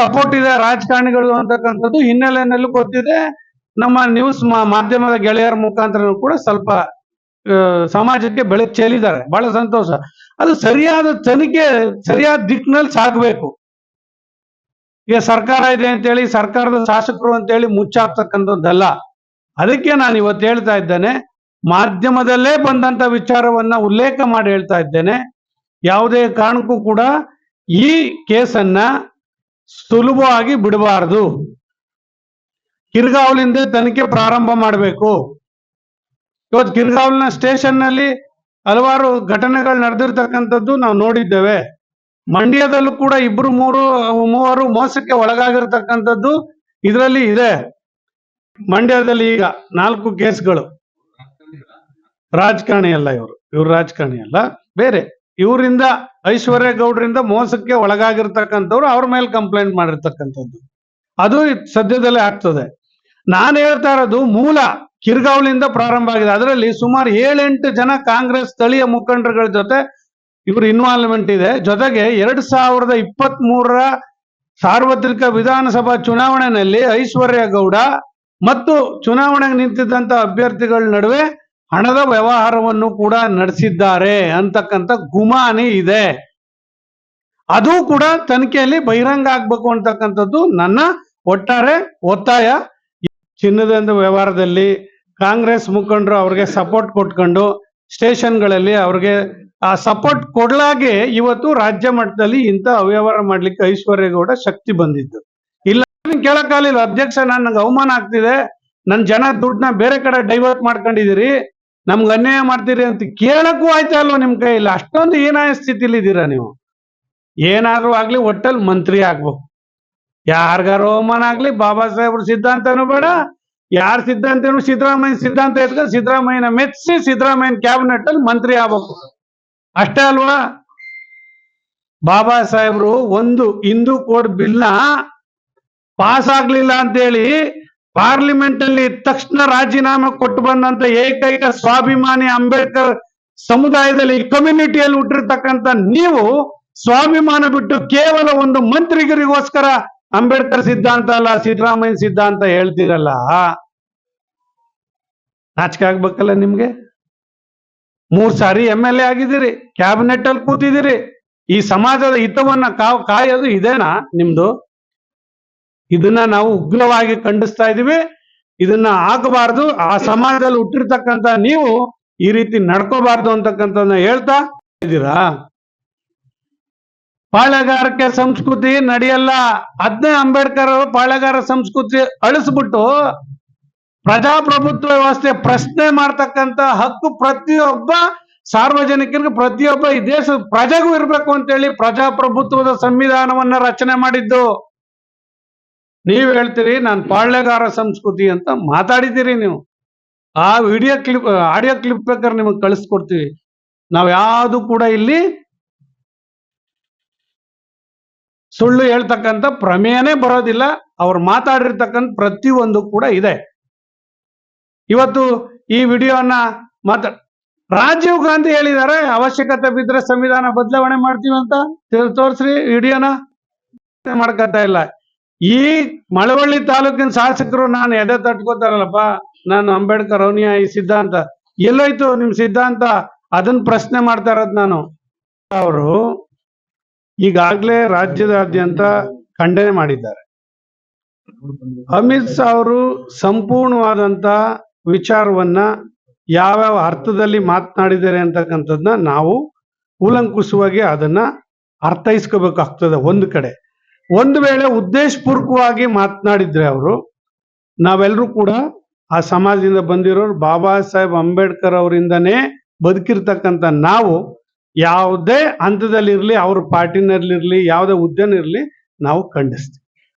Support ಇದೆ ರಾಜಕಾರಣಿಗಳು ಅಂತಕ್ಕಂಥದ್ದು ಹಿನ್ನೆಲೆಯಲ್ಲೂ ಗೊತ್ತಿದೆ. ನಮ್ಮ ನ್ಯೂಸ್ ಮಾಧ್ಯಮದ ಗೆಳೆಯರ ಮುಖಾಂತರ ಕೂಡ ಸ್ವಲ್ಪ ಸಮಾಜಕ್ಕೆ ಬೆಳೆ ಚೆಲ್ಲಿದ್ದಾರೆ. ಬಹಳ ಸಂತೋಷ. ಅದು ಸರಿಯಾದ ತನಿಖೆ, ಸರಿಯಾದ ದಿಕ್ಕಿನಲ್ಲಿ ಸಾಗಬೇಕು. ಈಗ ಸರ್ಕಾರ ಇದೆ ಅಂತೇಳಿ, ಸರ್ಕಾರದ ಶಾಸಕರು ಅಂತೇಳಿ ಮುಚ್ಚಾಕ್ತಕ್ಕಂಥದ್ದಲ್ಲ. ಅದಕ್ಕೆ ನಾನು ಇವತ್ತು ಹೇಳ್ತಾ ಇದ್ದೇನೆ. ಮಾಧ್ಯಮದಲ್ಲೇ ಬಂದಂತ ವಿಚಾರವನ್ನ ಉಲ್ಲೇಖ ಮಾಡಿ ಹೇಳ್ತಾ ಇದ್ದೇನೆ. ಯಾವುದೇ ಕಾರಣಕ್ಕೂ ಕೂಡ ಈ ಕೇಸನ್ನ ಸುಲಭವಾಗಿ ಬಿಡಬಾರದು. ಕಿರ್ಗಾವ್ಲಿಂದ ತನಿಖೆ ಪ್ರಾರಂಭ ಮಾಡಬೇಕು. ಇವತ್ತು ಕಿರ್ಗಾವ್ಲಿನ ಸ್ಟೇಷನ್ನಲ್ಲಿ ಹಲವಾರು ಘಟನೆಗಳು ನಡೆದಿರ್ತಕ್ಕಂಥದ್ದು ನಾವು ನೋಡಿದ್ದೇವೆ. ಮಂಡ್ಯದಲ್ಲೂ ಕೂಡ ಇಬ್ರು ಮೂರು, ಮೂವರು ಮೋಸಕ್ಕೆ ಒಳಗಾಗಿರ್ತಕ್ಕಂಥದ್ದು ಇದರಲ್ಲಿ ಇದೆ. ಮಂಡ್ಯದಲ್ಲಿ ಈಗ ನಾಲ್ಕು ಕೇಸ್ಗಳು. ರಾಜಕಾರಣಿ ಅಲ್ಲ ಇವರು. ಇವ್ರು ರಾಜಕಾರಣಿ ಅಲ್ಲ. ಬೇರೆ. ಇವರಿಂದ ಐಶ್ವರ್ಯ ಗೌಡ್ರಿಂದ ಮೋಸಕ್ಕೆ ಒಳಗಾಗಿರ್ತಕ್ಕಂಥವ್ರು ಅವ್ರ ಮೇಲೆ ಕಂಪ್ಲೇಂಟ್ ಮಾಡಿರ್ತಕ್ಕಂಥದ್ದು. ಅದು ಸದ್ಯದಲ್ಲೇ ಆಗ್ತದೆ. ನಾನು ಹೇಳ್ತಾ ಇರೋದು ಮೂಲ ಕಿರ್ಗಾವ್ಲಿಂದ ಪ್ರಾರಂಭ ಆಗಿದೆ. ಅದರಲ್ಲಿ ಸುಮಾರು ಏಳೆಂಟು ಜನ ಕಾಂಗ್ರೆಸ್ ಸ್ಥಳೀಯ ಮುಖಂಡರುಗಳ ಜೊತೆ ಇವರು ಇನ್ವಾಲ್ವ್ಮೆಂಟ್ ಇದೆ. ಜೊತೆಗೆ ಎರಡ್ ಸಾವಿರದ ಇಪ್ಪತ್ತ್ ಮೂರರ ಸಾರ್ವತ್ರಿಕ ವಿಧಾನಸಭಾ ಚುನಾವಣೆಯಲ್ಲಿ ಐಶ್ವರ್ಯ ಗೌಡ ಮತ್ತು ಚುನಾವಣೆಗೆ ನಿಂತಿದ್ದಂತ ಅಭ್ಯರ್ಥಿಗಳ ನಡುವೆ ಹಣದ ವ್ಯವಹಾರವನ್ನು ಕೂಡ ನಡೆಸಿದ್ದಾರೆ ಅಂತಕ್ಕಂಥ ಗುಮಾನಿ ಇದೆ. ಅದು ಕೂಡ ತನಿಖೆಯಲ್ಲಿ ಬಹಿರಂಗ ಆಗ್ಬೇಕು ಅಂತಕ್ಕಂಥದ್ದು ನನ್ನ ಒಟ್ಟಾರೆ ಒತ್ತಾಯ. ಚಿನ್ನದ ವ್ಯವಹಾರದಲ್ಲಿ ಕಾಂಗ್ರೆಸ್ ಮುಖಂಡರು ಅವ್ರಿಗೆ ಸಪೋರ್ಟ್ ಕೊಟ್ಕೊಂಡು ಸ್ಟೇಷನ್ಗಳಲ್ಲಿ ಅವ್ರಿಗೆ ಆ ಸಪೋರ್ಟ್ ಕೊಡ್ಲಾಗೆ ಇವತ್ತು ರಾಜ್ಯ ಮಟ್ಟದಲ್ಲಿ ಇಂಥ ಅವ್ಯವಹಾರ ಮಾಡ್ಲಿಕ್ಕೆ ಐಶ್ವರ್ಯ ಗೌಡ ಶಕ್ತಿ ಬಂದಿದ್ದು ಇಲ್ಲ ಕೇಳಕ್ಕಾಗಲಿಲ್ಲ, ಅಧ್ಯಕ್ಷ ನನಗೆ ಅವಮಾನ ಆಗ್ತಿದೆ. ನನ್ನ ಜನ ದುಡ್ಡನ್ನ ಬೇರೆ ಕಡೆ ಡೈವರ್ಟ್ ಮಾಡ್ಕೊಂಡಿದ್ದೀರಿ. ನಮ್ಗೆ ಅನ್ಯಾಯ ಮಾಡ್ತೀರಿ ಅಂತ ಕೇಳಕ್ಕೂ ಆಯ್ತಾ ಅಲ್ವ ನಿಮ್ ಕೈಯಲ್ಲಿ? ಅಷ್ಟೊಂದು ಏನಾಯ ಸ್ಥಿತಿಲಿ ಇದ್ದೀರಾ ನೀವು. ಏನಾದ್ರೂ ಆಗ್ಲಿ ಒಟ್ಟಲ್ಲಿ ಮಂತ್ರಿ ಆಗ್ಬೇಕು. ಯಾರಿಗಾರು ಅವಮಾನ ಆಗ್ಲಿ ಬಾಬಾ ಸಾಹೇಬ್ರ ಸಿದ್ಧಾಂತನೂ ಬೇಡ, ಯಾರ ಸಿದ್ಧಾಂತನೂ ಸಿದ್ದರಾಮಯ್ಯ ಸಿದ್ಧಾಂತ ಎತ್ಕೊಂಡು ಸಿದ್ದರಾಮಯ್ಯನ ಮೆಚ್ಚಿ ಸಿದ್ದರಾಮಯ್ಯನ ಕ್ಯಾಬಿನೆಟ್ ಅಲ್ಲಿ ಮಂತ್ರಿ ಆಗ್ಬೇಕು. ಅಷ್ಟೇ ಅಲ್ವಾ? ಬಾಬಾ ಸಾಹೇಬ್ರು ಒಂದು ಹಿಂದೂ ಕೋಡ್ ಬಿಲ್ನ ಪಾಸ್ ಆಗ್ಲಿಲ್ಲ ಅಂತೇಳಿ ಪಾರ್ಲಿಮೆಂಟ್ನಲ್ಲಿ ತಕ್ಷಣ ರಾಜೀನಾಮೆ ಕೊಟ್ಟು ಬಂದಂತ ಏಕೈಕ ಸ್ವಾಭಿಮಾನಿ ಅಂಬೇಡ್ಕರ್ ಸಮುದಾಯದಲ್ಲಿ ಕಮ್ಯುನಿಟಿಯಲ್ಲಿ ಹುಟ್ಟಿರ್ತಕ್ಕಂಥ ನೀವು ಸ್ವಾಭಿಮಾನ ಬಿಟ್ಟು ಕೇವಲ ಒಂದು ಮಂತ್ರಿಗರಿಗೋಸ್ಕರ ಅಂಬೇಡ್ಕರ್ ಸಿದ್ಧಾಂತ ಅಲ್ಲ, ಸಿದ್ದರಾಮಯ್ಯ ಸಿದ್ಧಾಂತ ಹೇಳ್ತೀರಲ್ಲ. ನಾಚಿಕೆ ಆಗ್ಬೇಕಲ್ಲ ನಿಮ್ಗೆ? ಮೂರ್ ಸಾರಿ ಎಂ ಎಲ್ ಎ ಆಗಿದ್ದೀರಿ ಕ್ಯಾಬಿನೆಟ್ ಅಲ್ಲಿ ಕೂತಿದ್ದೀರಿ. ಈ ಸಮಾಜದ ಹಿತವನ್ನ ಕಾವ್ ಕಾಯೋದು ಇದೇನಾ ನಿಮ್ದು? ಇದನ್ನ ನಾವು ಉಗ್ರವಾಗಿ ಖಂಡಿಸ್ತಾ ಇದೀವಿ. ಇದನ್ನ ಆಗಬಾರ್ದು. ಆ ಸಮಾಜದಲ್ಲಿ ಹುಟ್ಟಿರ್ತಕ್ಕಂತ ನೀವು ಈ ರೀತಿ ನಡ್ಕೋಬಾರ್ದು ಅಂತಕ್ಕಂಥದ್ನ ಹೇಳ್ತಾ ಇದ್ದೀರಾ? ಪಾಳೆಗಾರಿಕೆ ಸಂಸ್ಕೃತಿ ನಡೆಯಲ್ಲ. ಅದ್ನೇ ಅಂಬೇಡ್ಕರ್ ಅವರು ಪಾಳೆಗಾರ ಸಂಸ್ಕೃತಿ ಅಳಿಸ್ಬಿಟ್ಟು ಪ್ರಜಾಪ್ರಭುತ್ವ ವ್ಯವಸ್ಥೆ ಪ್ರಶ್ನೆ ಮಾಡ್ತಕ್ಕಂತ ಹಕ್ಕು ಪ್ರತಿಯೊಬ್ಬ ಸಾರ್ವಜನಿಕರಿಗೆ ಪ್ರತಿಯೊಬ್ಬ ಈ ದೇಶದ ಪ್ರಜೆಗೂ ಇರ್ಬೇಕು ಅಂತೇಳಿ ಪ್ರಜಾಪ್ರಭುತ್ವದ ಸಂವಿಧಾನವನ್ನ ರಚನೆ ಮಾಡಿದ್ದು. ನೀವ್ ಹೇಳ್ತೀರಿ, ನಾನು ಪಾಳ್ಯಗಾರ ಸಂಸ್ಕೃತಿ ಅಂತ ಮಾತಾಡಿದ್ದೀರಿ ನೀವು. ಆ ವಿಡಿಯೋ ಕ್ಲಿಪ್, ಆಡಿಯೋ ಕ್ಲಿಪ್ ಬೇಕಾದ್ರೆ ನಿಮಗೆ ಕಳಿಸ್ಕೊಡ್ತೀವಿ. ನಾವು ಯಾವುದು ಕೂಡ ಇಲ್ಲಿ ಸುಳ್ಳು ಹೇಳ್ತಕ್ಕಂಥ ಪ್ರಮೇಯನೇ ಬರೋದಿಲ್ಲ, ಅವ್ರು ಮಾತಾಡಿರ್ತಕ್ಕಂಥ ಪ್ರತಿಯೊಂದು ಕೂಡ ಇದೆ. ಇವತ್ತು ಈ ವಿಡಿಯೋನ ಮಾತಾ ರಾಜೀವ್ ಗಾಂಧಿ ಹೇಳಿದ್ದಾರೆ, ಅವಶ್ಯಕತೆ ಬಿದ್ದರೆ ಸಂವಿಧಾನ ಬದಲಾವಣೆ ಮಾಡ್ತೀವಿ ಅಂತ. ತೋರಿಸ್ರಿ ತೋರ್ಸ್ರಿ ವಿಡಿಯೋನ. ಮಾಡ್ಕೊತಾ ಇಲ್ಲ. ಈ ಮಳವಳ್ಳಿ ತಾಲೂಕಿನ ಶಾಸಕರು ನಾನು ಎಡೆ ತಟ್ಕೋತಾರಲ್ಲಪ್ಪ, ನಾನು ಅಂಬೇಡ್ಕರ್ ಅನುಯಾಯಿ ಸಿದ್ಧಾಂತ. ಎಲ್ಲೋಯ್ತು ನಿಮ್ ಸಿದ್ಧಾಂತ? ಅದನ್ನ ಪ್ರಶ್ನೆ ಮಾಡ್ತಾ ಇರೋದು ನಾನು. ಅವರು ಈಗಾಗ್ಲೇ ರಾಜ್ಯದಾದ್ಯಂತ ಖಂಡನೆ ಮಾಡಿದ್ದಾರೆ. ಅಮಿತ್ ಶಾ ಅವರು ಸಂಪೂರ್ಣವಾದಂತ ವಿಚಾರವನ್ನ ಯಾವ್ಯಾವ ಅರ್ಥದಲ್ಲಿ ಮಾತನಾಡಿದ್ದಾರೆ ಅಂತಕ್ಕಂಥದ್ನ ನಾವು ಕೂಲಂಕುಷವಾಗಿ ಅದನ್ನ ಅರ್ಥೈಸ್ಕೋಬೇಕಾಗ್ತದೆ ಒಂದು ಕಡೆ. ಒಂದು ವೇಳೆ ಉದ್ದೇಶಪೂರ್ವಕವಾಗಿ ಮಾತನಾಡಿದ್ರೆ ಅವರು ನಾವೆಲ್ಲರೂ ಕೂಡ ಆ ಸಮಾಜದಿಂದ ಬಂದಿರೋರು ಬಾಬಾ ಸಾಹೇಬ್ ಅಂಬೇಡ್ಕರ್ ಅವರಿಂದನೇ ಬದುಕಿರ್ತಕ್ಕಂಥ ನಾವು, ಯಾವುದೇ ಹಂತದಲ್ಲಿರಲಿ, ಅವ್ರ ಪಾರ್ಟಿನಲ್ಲಿರಲಿ, ಯಾವುದೇ ಹುದ್ದೆನಿರಲಿ ನಾವು ಖಂಡಿಸ್ತೀವಿ.